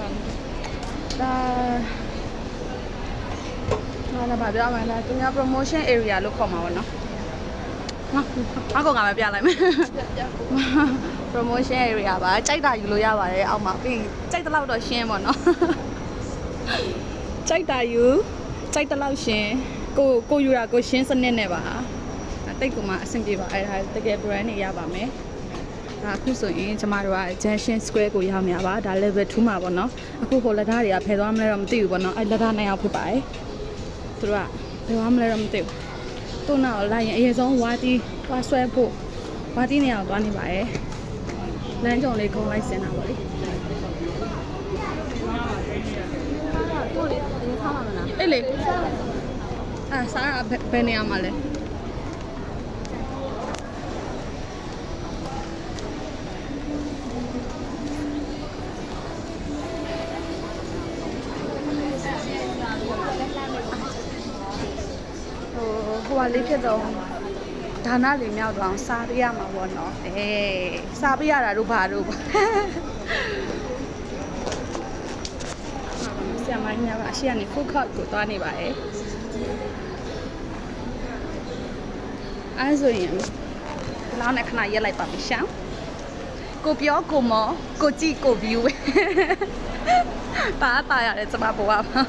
ဒါငါလည်းဗာပြောမှလားသူများ promotion area လို့ခေါ်မှာပေါ့နော်ငါငါကောင်ငါပဲပြလိုက်မယ် promotion area ပါကြိုက်တာယူလို့ရပါတယ်အောက်မှာပြီးရင်ကြိုက်တဲ့လောက်တော့ရှင်းပေါ့နော်ကြိုက်တာယူကြိုက်တဲ့လောက်ရှင်းကိုကိုယူတာကိုရှင်းစနစ်နဲ့ပါအဲ့တိတ်ကမှအဆင်ပြေပါအဲ့ဒါတကယ် brand နေရပါမယ် ဒါအခုဆိုရင်ကျမတို့က Junction Square ကိုရောက်နေရပါဒါ level 2မှာပေါ့နော်အခုဟိုလက်ဓာတ်တွေကဖယ်သွားမလဲတော့မသိဘူးပေါ့နော်အဲ့လက်ဓာတ်နှစ်ယောက်ဖြစ်ပါတယ်သူတို့ကဖယ်သွားမလဲတော့မသိဘူးသူ့နောက်လိုက်ရင်အရင်ဆုံးဝါတီဝါဆွဲဖို့ဝါတီနေအောင်သွားနေပါတယ်လမ်းကြုံလေးခုံလိုက်စင်တာပေါ့လေကိုလေဒီထားမှာမလားအေးလေအာစားရဘယ်ဘယ်နေရာမှာလဲဟို ဟိုဟာလေးဖြစ်တော့ဒါနလေးမြောက်တော့စားပြရမှာပေါ့နော်အေးစားပြရတာတို့ဘာတို့ပါဆရာမကြီးများကအရှိကနေ food court ကိုသွားနေပါတယ်အဲဆိုရင်ဒီလောက်နဲ့ခဏရက်လိုက်ပါမယ်ရှောင်းကိုပြောကိုမောကိုကြည့်ကို view ပဲပါတာရတယ်ကျမဘဝမှာ